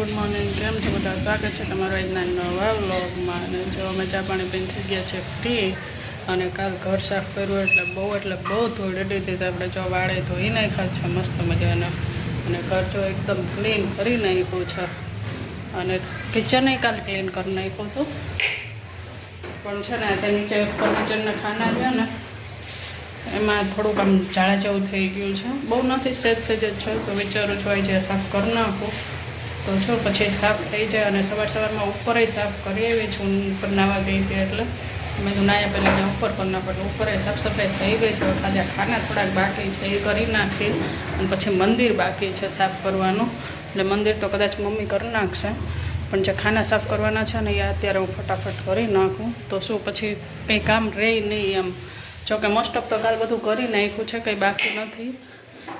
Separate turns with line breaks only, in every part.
Good morning. કેમ છો? બધા સ્વાગત છે તમારો આજના નવા વ્લોગમાં. અને જો અમે ચા પાણી પીને થઈ ગયા છે ફ્રી અને કાલ ઘર સાફ કર્યું એટલે બહુ એટલે બહુ ધોઈ અડી હતી આપણે જો વાળે ધોઈ નાખ્યા છે, મસ્ત મજાના. અને ઘર જો એકદમ ક્લીન કરી નાખ્યું છે. અને કિચનને કાલ ક્લીન કરી નાખ્યું હતું. પણ છે ને આજે નીચે ફર્નિચરના ખાના રહ્યા ને, એમાં થોડુંક આમ ઝાડા જેવું થઈ ગયું છે. બહુ નથી સેજ સેજ જ છે, તો વિચારું છું આજે સાફ કરી નાખું. તો છો પછી સાફ થઈ જાય અને સવાર સવારમાં ઉપરે સાફ કરી આવી છું ઉપર નાવા ગઈ હતી એટલે. મેં તો નાયા પહેલાં એને ઉપર પણ ના પડે ઉપર સાફ સફાઈ થઈ ગઈ છે ખાજા ખાના થોડાક બાકી છે, એ કરી નાખી અને પછી મંદિર બાકી છે સાફ કરવાનું. એટલે મંદિર તો કદાચ મમ્મી કરી નાખશે, પણ જે ખાના સાફ કરવાના છે ને, એ અત્યારે હું ફટાફટ કરી નાખું. તો શું પછી કંઈ કામ રહે નહીં એમ. જોકે મોસ્ટ ઓફ તો કાલ બધું કરી નાખ્યું છે, કંઈ બાકી નથી.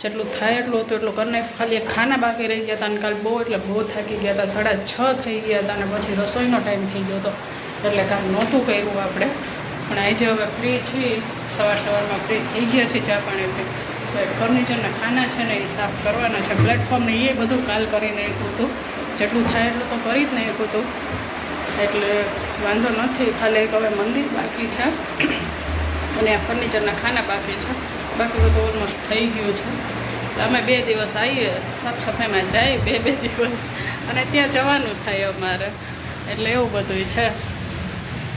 જેટલું થાય એટલું હતું, એટલું કરીને ખાલી ખાના બાકી રહી ગયા હતા અને કાલ બહુ, એટલે બહુ થાકી ગયા હતા. સાડા છ થઈ ગયા હતા અને પછી રસોઈનો ટાઈમ થઈ ગયો હતો. એટલે કામ નહોતું કર્યું આપણે. પણ આજે હવે ફ્રી છીએ. સવાર સવારમાં ફ્રી થઈ ગયા છે ચા પાણી પી. ફર્નિચરના ખાના છે ને એ સાફ કરવાના છે. પ્લેટફોર્મને એ બધું કાલ કરી નાખ્યું હતું. જેટલું થાય એટલું તો કરી જ નાખ્યું હતું. એટલે વાંધો નથી. ખાલી એક હવે મંદિર બાકી છે. અને આ ફર્નિચરના ખાના બાકી છે. બાકી બધું ઓલમોસ્ટ થઈ ગયું છે. અમે બે દિવસ આવીએ, સાફ સફાઈમાં જાય, બે બે દિવસ. અને ત્યાં જવાનું થાય અમારે. એટલે એવું બધું છે.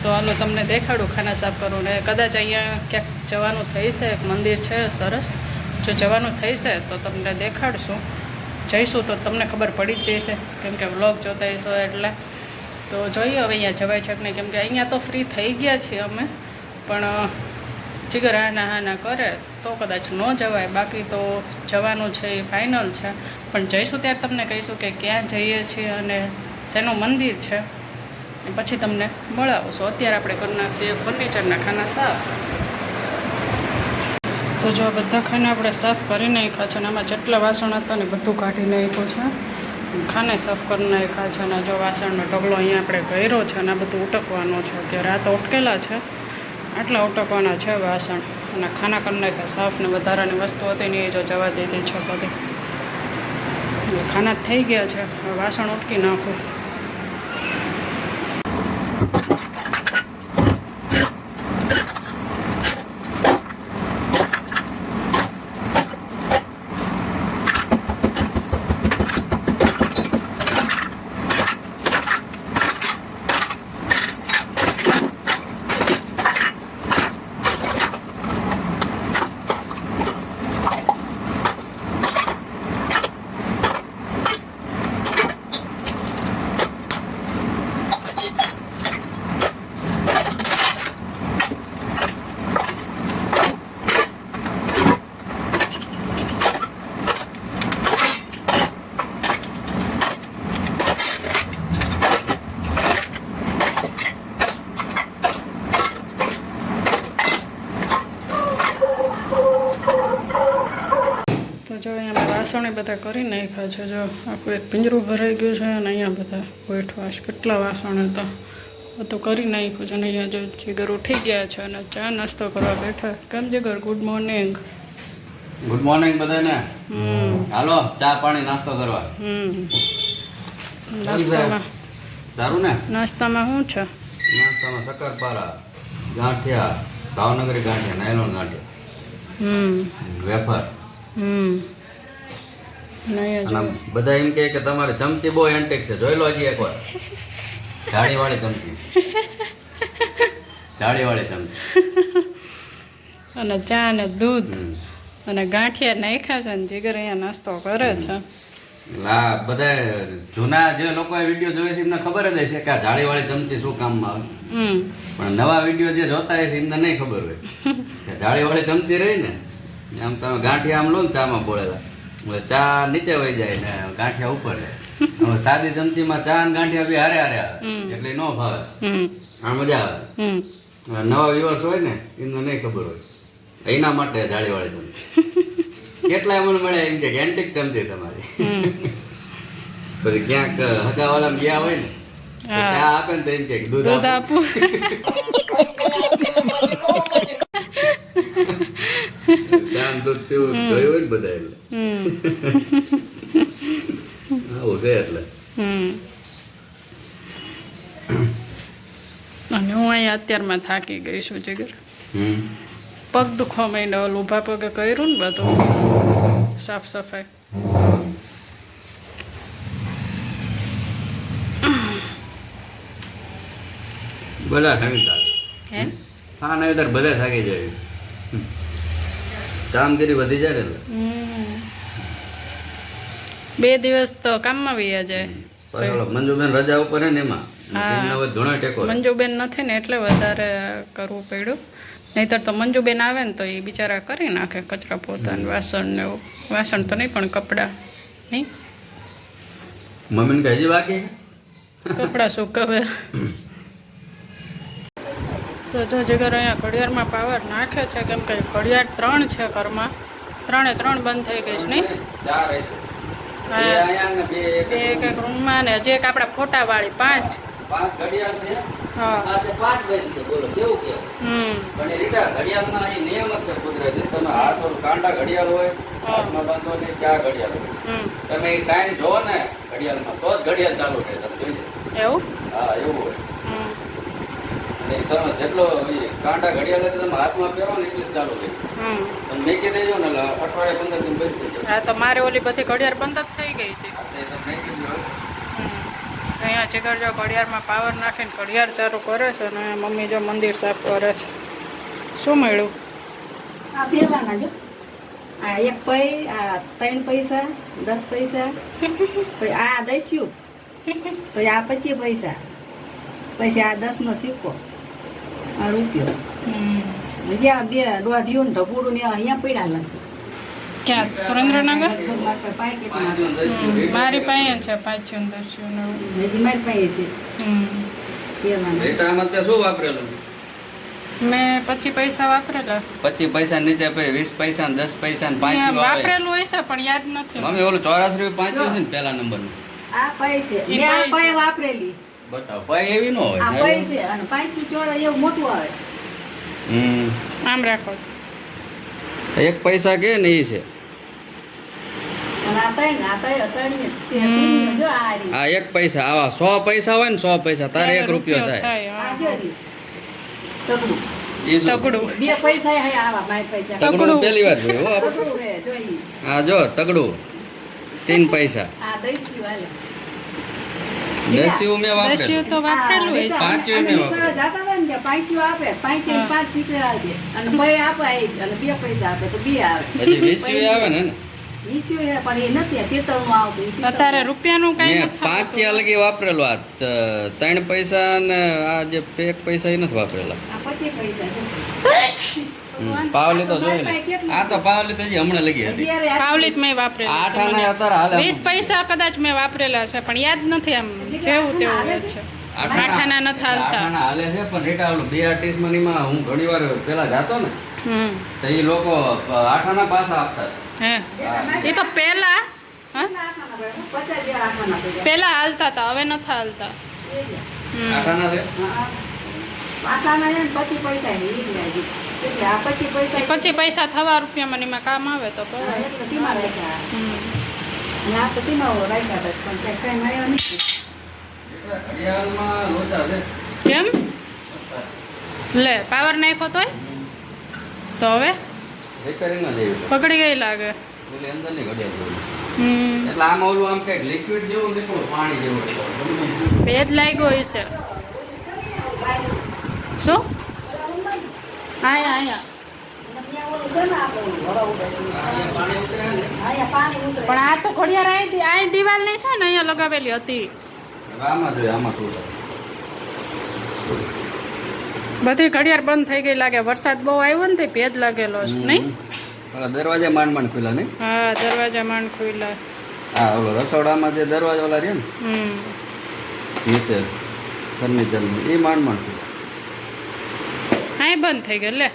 તો હાલો તમને દેખાડું, ખાના સાફ કરું ને. કદાચ અહીંયા ક્યાંક જવાનું થઈશે એક મંદિર છે, સરસ. જો જવાનું થઈશે તો તમને દેખાડશું. જઈશું તો તમને ખબર પડી જ જશે, કેમ કે વ્લોગ જોતા હશો એટલે. તો જોઈએ હવે અહીંયા જવાય છે કે નહીં, કેમ કે અહીંયા તો ફ્રી થઈ ગયા છીએ અમે. પણ જીગર હાના હાના કરે, તો કદાચ ન જવાય. બાકી તો જવાનું છે એ ફાઇનલ છે. પણ જઈશું ત્યારે તમને કહીશું કે ક્યાં જઈએ છીએ અને શેનું મંદિર છે. પછી તમને મળાવશું. અત્યારે આપણે કરી નાખીએ ફર્નિચરના ખાના સાફ. તો જો બધા ખાના આપણે સાફ કરી નાખ્યા છે અને આમાં જેટલા વાસણ હતા ને બધું કાઢી નાખ્યું છે. ખાને સાફ કરી નાખ્યા છે અને જો વાસણનો ઢગલો અહીંયા આપણે કર્યો છે અને આ બધું ઉટકવાનું છે. અત્યારે આ તો ઉટકેલા છે. આટલા ઉટકવાના છે વાસણ. અને ખાના કરી સાફ ને વધારાની વસ્તુ હતી ને એ જો જવા દીધી છે બધી ખાના થઈ ગયા છે. વાસણ ઉટકી નાખું તો જો અહીંયા બધા કરી નાખ્યા છે. જો આખું એક પિંજરું ભરાઈ ગયું છે અને અહીંયા બધા વેઠવાશ કેટલા વાસણ હતા. બધું કરી નાખ્યું છે અને અહીંયા જો જીગર ઉઠી ગયા છે અને ચા નાસ્તો કરવા બેઠા. કેમ Jigar? Good morning
good morning બધાને. હાલો ચા પાણી નાસ્તો કરવા.
હમ. નાસ્તામાં.
સારું ને?
નાસ્તામાં શું છે?
નાસ્તામાં શક્કરપારા ગાંઠિયા ભાવનગરી ગાંઠિયા નાયલોન ગાંઠિયા.
હમ.
વેફર.
હમ.
બધા એમ કે તમારે ચમચી બહુ એન્ટેક છે. જોઈ લો હજી એકવાર. જાળી વાળી ચમચી. જાળી વાળી ચમચી.
અને ચા ને દૂધ અને ગાંઠિયા નાખ્યા છે ને જીગર અહીંયા નાસ્તો કરે છે.
આ બધા જૂના જે લોકોએ વીડિયો જોયો છે એમને ખબર જ હશે કે આ જાળી વાળી ચમચી શું કામમાં આવે. પણ નવા વીડિયો જે જોતા હશે એમને નહીં ખબર હોય. કે જાળી વાળી ચમચી રહી ને આમ તમે ગાંઠિયા આમ લો ને ચામાં બોળેલા. ચા નીચે વહી જાય ને ગાંઠિયા ઉપર હવે સાદી ચમચીમાં ચા અને ગાંઠિયા બી હારે હારે આવે. એટલે નો ભાવે. આ મજા આવે. નવા વિવર્સ હોય ને એમને નહીં ખબર હોય. એના માટે જાળી વાળી ચમચી. કેટલા મને મળે એમ કે એન્ટિક ચમચી તમારી. પછી ક્યાંક હગાવાળા ગયા હોય ને ચા આપે ને તો એમ કે દૂધ
દૂધ
આપો.
આપું
તો દૂધ જોયું હોય ને બધા એટલે. આવું છે એટલે.
અને હું અહીંયા અત્યારમાં થાકી ગઈ છું જીગર. પગ દુખવા માંડ્યા ઓલું ઊભા પગે કર્યું ને બધું. સાફ સફાઈ.
બધા થાકી જાય
હે?
હા નહીં બધા થાકી જાય. કામગીરી વધી જાય ને
બે દિવસ તો કામમાં વયા જાય.
મંજુબેન રજા ઉપર હે ને એમાં.
મંજુબેન નથી ને એટલે વધારે કરવું પડ્યું. નહીતર તો મંજુબેન આવે ને તો એ બિચારા કરી નાખે કચરા પોતાને વાસણ ને એવું. વાસણ તો નહીં પણ કપડાં નહીં?
મમ્મીને કઈ બાકી?
કપડાં સુકવે. તો જો જગર અહીંયા ઘડિયાળમાં પાવર નાખે છે કેમ કે ઘડિયાળ ત્રણ છે ઘરમાં. ત્રણે ત્રણ બંધ થઈ ગઈ છે નહીં.
બે એક
એક રૂમમાં ને હજી એક આપણા ફોટાવાળી પાંચ.
પાંચ ઘડિયાળ છે. જ ચાલુ
એવું?
હા એવું હોય.
હમ
તમે જેટલો કાંટા ઘડિયાળ તમે હાથમાં પહેરો ને એટલે ચાલુ રહે. તમે મેકી દેજો ને અઠવાડિયે પંદર દિન બંધ થઈ જાય.
હા તો મારે ઓલી બધી ઘડિયાળ બંધ જ થઈ ગઈ હતી. અહીંયા જીગર જો ઘડિયાળમાં પાવર નાખીને ઘડિયાળ ચાલુ કરે છે અને મમ્મી જો મંદિર સાફ કરે છે. શું મળ્યું?
આ પહેલાના જો. આ એક પૈ આ ત્રણ પૈસા દસ પૈસા પછી આ દસ્યું પછી આ પચીસ પૈસા પછી આ દસનો સિક્કો. આ રૂપિયો. હજી આ બે દોઢિયું ને ઢબુડું ને અહીંયા પડ્યા લાગે.
ક્યાં? સુરેન્દ્રનગર?
મારી પાસે
પાસે છે પાંચું ને
હજી મારી પાસે છે.
શું વાપરેલું?
મેં પચીસ પૈસા વાપરેલા.
પચીસ પૈસા નીચે પછી વીસ પૈસા ને દસ પૈસા ને પાંચ
વાપરેલું હોય છે પણ યાદ નથી.
મમ્મી ઓલું ચોરાસી પાંચ છે ને પેલા નંબર
આ પૈ મેં આ
પૈ
પૈ
છે.
વાપરેલી.
બતાવો ભાઈ એવી ન હોય
આ પૈ છે અને પાંચું ચોરા એવું મોટું આવે.
હમ.
આમ રાખો.
એક પૈસા કે ને એ છે?
આ
એક પૈસા આવા સો પૈસા હોય ને સો પૈસા તારે એક રૂપિયો થાય.
તગડું.
એ શું?
તગડું.
બે પૈસા આવા મારી પાસે.
તગડું
તગડું.
પહેલી વાર જોયું હો. આપણે.
તગડું હે જોઈ
આ જો તગડું. તીન પૈસા.
આ દઈસી વાલે
દસ્યું મેં વાપરેલું.
તો વાપરેલું હોય છે.
એમ
નિશાળે ને પાંચ્યું આપે પાંચે પાંચ પીપે આવે અને બે આપે એક અને બે પૈસા આપે તો બે આવે.
પછી વીસ્યું આવે ને વાપરેલું ત્રણ પૈસા ને આ જે એક પૈસા એ નથી વાપરેલા. પાવલી તો જોઈ આ તો પાવલી તો હમણાં લગી હતી.
પાવલી જ મેં વાપરેલા
આઠ આના અત્યારે હાલે
વીસ પૈસા કદાચ મેં વાપરેલા છે પણ યાદ નથી આમ જેવું તેવું હોય છે. આઠાના નથી હાલતા.
આઠાના હાલે છે પણ રેટા ઓલું બે આર્ટિસ્ટ મનીમાં હું ઘણી વાર પેલા જાતો ને તો એ લોકો આઠાના પાસા આપતા.
હે. એ તો
પડ્યા.
પહેલા હાલતા હતા હવે નથી હાલતા.
આઠાના છે?
આઠાના ને પચીસ પૈસા પચીસ પૈસા
થવા રૂપિયા મનીમાં કામ આવે તો કેમ? લે પાવર નાખ્યો તોય? તો હવે. પકડી ગઈ લાગે. ભેજ લાગ્યો હશે. શું? આયા
પાણી
આ તો ઘડિયાળ અહીં આઈ દિવાલ નહીં છે ને અહીંયા લગાવેલી હતી. બધી ઘડિયાળ બંધ થઈ ગઈ લાગે. વરસાદ બહુ આવ્યો ને તે ભેજ લાગેલો છે નહીં?
દરવાજા માંડ માંડ ખુલ્લા નહીં?
હા દરવાજા માંડ ખુલ્લા.
હા ઓલો રસોડામાં જે દરવાજા ઓલા રહ્યા ને
હમ.
નીચે ફર્નિચર એ માંડ માંડ ખુલ્લા
બંધ થઈ ગઈ લે?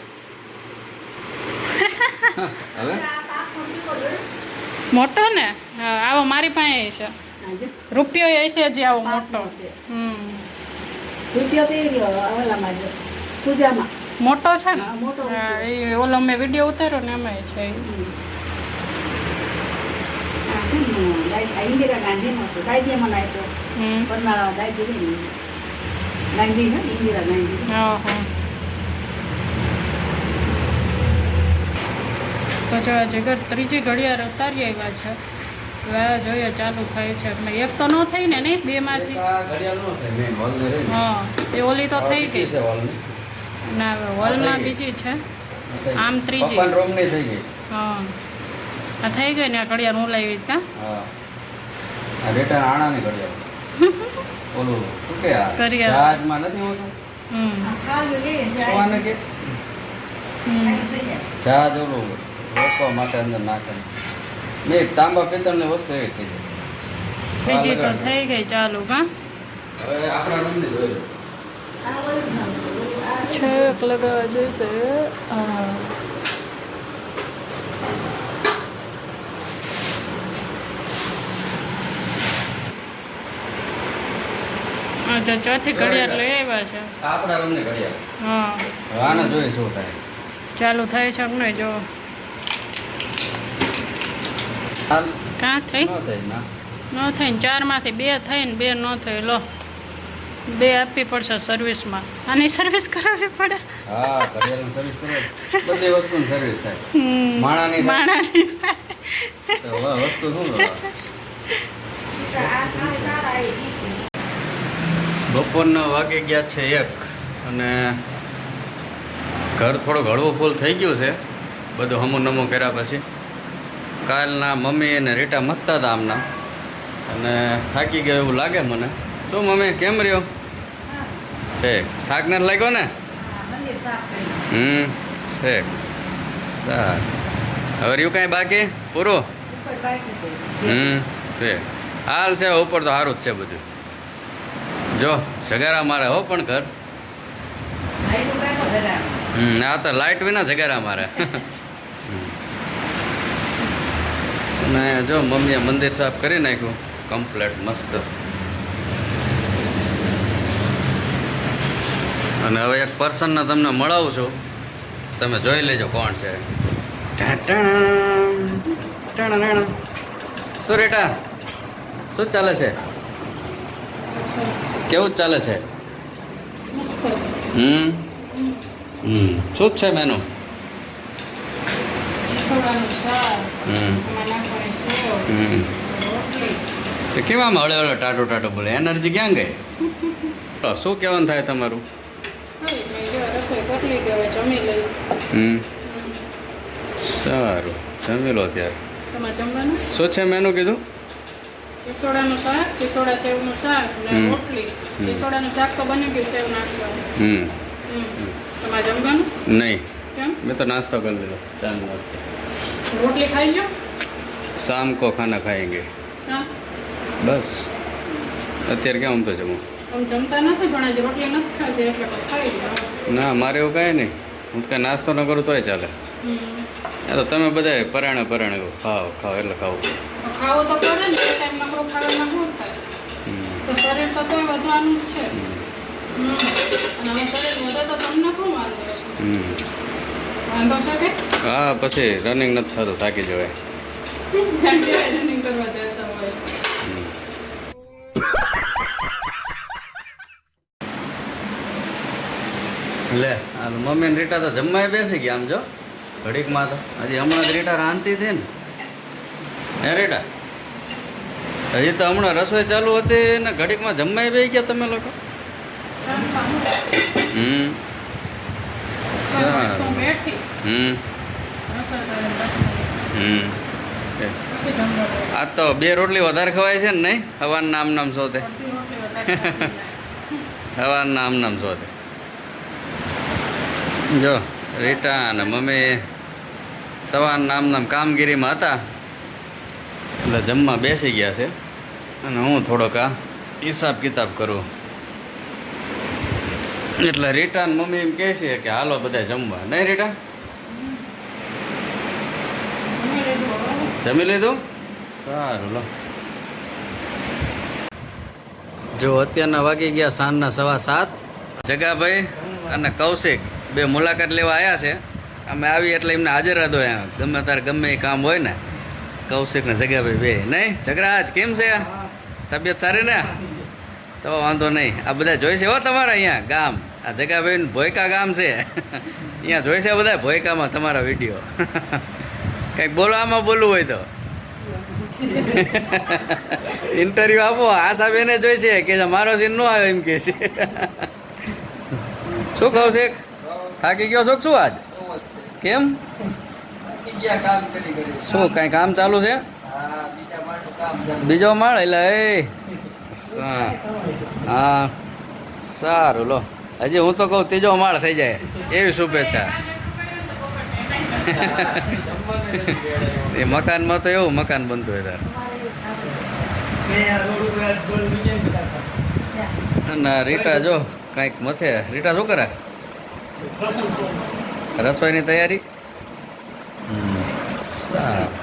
મોટો ને? હા આવો મારી પાસે છે.
રૂપિયો એ
છે હશે જે આવો મોટો.
છે.
હમ.
રૂપિયો તો એ ઓલામાં જો. પૂજામાં.
મોટો છે ને?
મોટો
એ ઓલો મેં વીડિયો ઉતાર્યો ને એમાં છે
ગાય- ઇન્દિરા ગાંધીનો છે. ગાંધીએ મને આપ્યો
હમ.
કરનાળા ગાંધી રહી ને. ગાંધી ને ઇન્દિરા ગાંધી.
તો જો જગત ત્રીજી ઘડિયાળ ઉતારી આવ્યા છે. હવે જોઈએ ચાલુ થાય છે. એટલે એક તો ન થઈ ને નહીં? બે માંથી
આ ઘડિયાળ નો થાય મેં હોલ ને રહી ને.
હા એ ઓલી તો થઈ ગઈ.
છે
ના હવે હોલમાં બીજી છે. આમ ત્રીજી. હા. આ થઈ ગઈ ને આ ઘડિયાળ હું લાવી કા?
હા. આ બેટા આણાની ઘડિયાળ. ઓલું કે
ઘડિયાળ.
જહાજમાં નથી હોતું?
હમ.
જહાજ ઓલું રોકવા માટે અંદર નાખે નહીં તાંબા પિત્તળની વસ્તુ એ થઈ
બીજી તો થઈ ગઈ ચાલુ કા
હવે આપણા રૂમની જોઈ
છેક લગાવવા જોઈશે. અચ્છા ચોથી ઘડિયાળ લઈ આવ્યા છે.
આપણા રૂમની ઘડિયાળ.
હા.
આને જોઈએ શું થાય.
ચાલુ થાય છે અમને જો. કાં થઈ?
ન
થઈ ને. ચારમાંથી બે થઈ ને બે ન થઈ લો બે આપવી પડશે સર્વિસમાં આની સર્વિસ કરાવવી પડે.
હા ઘડિયાળની સર્વિસ કરો બધી વસ્તુની સર્વિસ થાય. માણાની.
માણાની
તો હવે વસ્તુ શું બપોરના વાગે ગયા છે એક અને ઘર થોડો હળવો ફૂલ થઈ ગયું છે. બધું હમું નમું કર્યા પછી. કાલના મમ્મી અને રીટા મતતા હતા આમના. અને થાકી ગયો એવું લાગે મને. શું મમ્મી કેમ રહ્યો? ઠીક થાક નથી લાગ્યો ને? હમ ઠીક સારું. હવે રહ્યું કાંઈ બાકી? પૂરું? હમ ઠીક હાલ છે ઉપર તો સારું જ છે બધું. જો ઝગારા મારે હો પણ ઘર. હમ આ તો લાઇટ વિના જગારા મારે. અને જો મમ્મીએ મંદિર સાફ કરી નાખ્યું કમ્પ્લેટ મસ્ત. અને હવે એક પર્સનને તમને મળાવું છું. તમે જોઈ લેજો કોણ છે. શું રેટા? શું ચાલે છે? કેવું ચાલે છે? હમ? હમ. શું છે મેનુ
સોડાનું શાક
હમ
એમાં નાખવાની સેવ
હમ
રોટલી
તો કેવા હળે હળે ટાટો ટાટો બોલે? એનર્જી ક્યાં ગઈ? તો શું કહેવાનું થાય તમારું? સારું. જમી લો ત્યારે શું છે મેનુ કીધું?
ચીસોડાનું શાક ચીસોડા સેવનું શાક ને. રોટલી. ચીસોડાનું શાક તો બની ગયું સેવ નાખવાનું.
હમ.
તમારે જમવાનું?
નહીં. મેં તો નાસ્તો કરી
રોટલી ખાઈ લો
શામ કો ખાના ખાएंगे
હા.
બસ. અત્યારે ક્યાં તો જમું?
જમતા નથી પણ આજે રોટલી નથી ખાધી એટલે ખાઈ લો
ના મારે એવું કાંઈ નહીં. હું કાંઈ નાસ્તો ન કરું તોય ચાલે. એ તો તમે બધા પરાણે પરાણે ખાઓ ખાઓ એટલે ખાવ
ખાવો તો પડે ને એ ટાઈમ નકરો ખાવામાં શું થાય? તો શરીર તો તોય વધવાનું જ છે. અને શરીર વધે તો તમને શું વાંધો છે
હમ.
વાંધો છે કે?
હા પછી રનિંગ નથી થતું થાકી જવાય.
રનિંગ કરવા જતા હોય.
લે આ મમ્મી ને રીટા તો જમવાય બેસી ગયા આમ જો. ઘડીકમાં તો. હજી હમણાં જ રીટા રાંધતી હતી ને. હે રીટા? હજી તો હમણાં રસોઈ ચાલુ હતી ને ઘડીકમાં જમવાય બેસી ગયા તમે લોકો? હમ. સારું. હમ. હમ. આ તો બે રોટલી વધારે ખવાય છે ને નહીં? હવાનું નામ નામ શોધે
તે વધારે
નામ નામ શોધે જો, રીટા અને મમ્મી સવાર નામ નામ કામગીરીમાં હતા. એટલે જમવા બેસી ગયા છે. અને હું થોડોક આ હિસાબ કિતાબ કરું. એટલે રીટા મમ્મી એમ કહે છે કે હાલો બધા જમવા. નહીં રીટા?
જમી લીધું?
સારું, લો. જો અત્યારના વાગી ગયા સાંજના સવા સાત. જગાભાઈ અને કૌશિક બે મુલાકાત લેવા આવ્યા છે. અમે આવી એટલે એમને હાજર હતો ગમે તારે ગમે એ કામ હોય ને. કૌશિક ને જગાભાઈ બે. નહીં? જગરાજ, કેમ છે? તબિયત સારી ને? તો વાંધો નહીં. આ બધા જોઈ છે હો તમારા અહીંયા ગામ. આ જગાભાઈ ભોયકા ગામ છે. અહીંયા જોઈ છે બધા? ભોયકામાં તમારા વીડિયો. કંઈક બોલો આમાં બોલવું હોય તો. ઇન્ટરવ્યુ આપો. આશા બેને જોઈ છે કે મારો સીન નો આવે એમ કે છે. શું કહું છે થાકી ગયો છો શું આજ? કેમ? શું, કાંઈ કામ ચાલુ છે? બીજો માળ? એટલે, એ. હા. સારું, લો. હજી હું તો કહું, ત્રીજો માળ થઈ જાય. એવી શુભેચ્છા. એ મકાનમાં તો એવું મકાન બનતું હોય ના રીટા જો કાંઈક મથે રીટા શું કરે રસોઈની તૈયારી. સારું.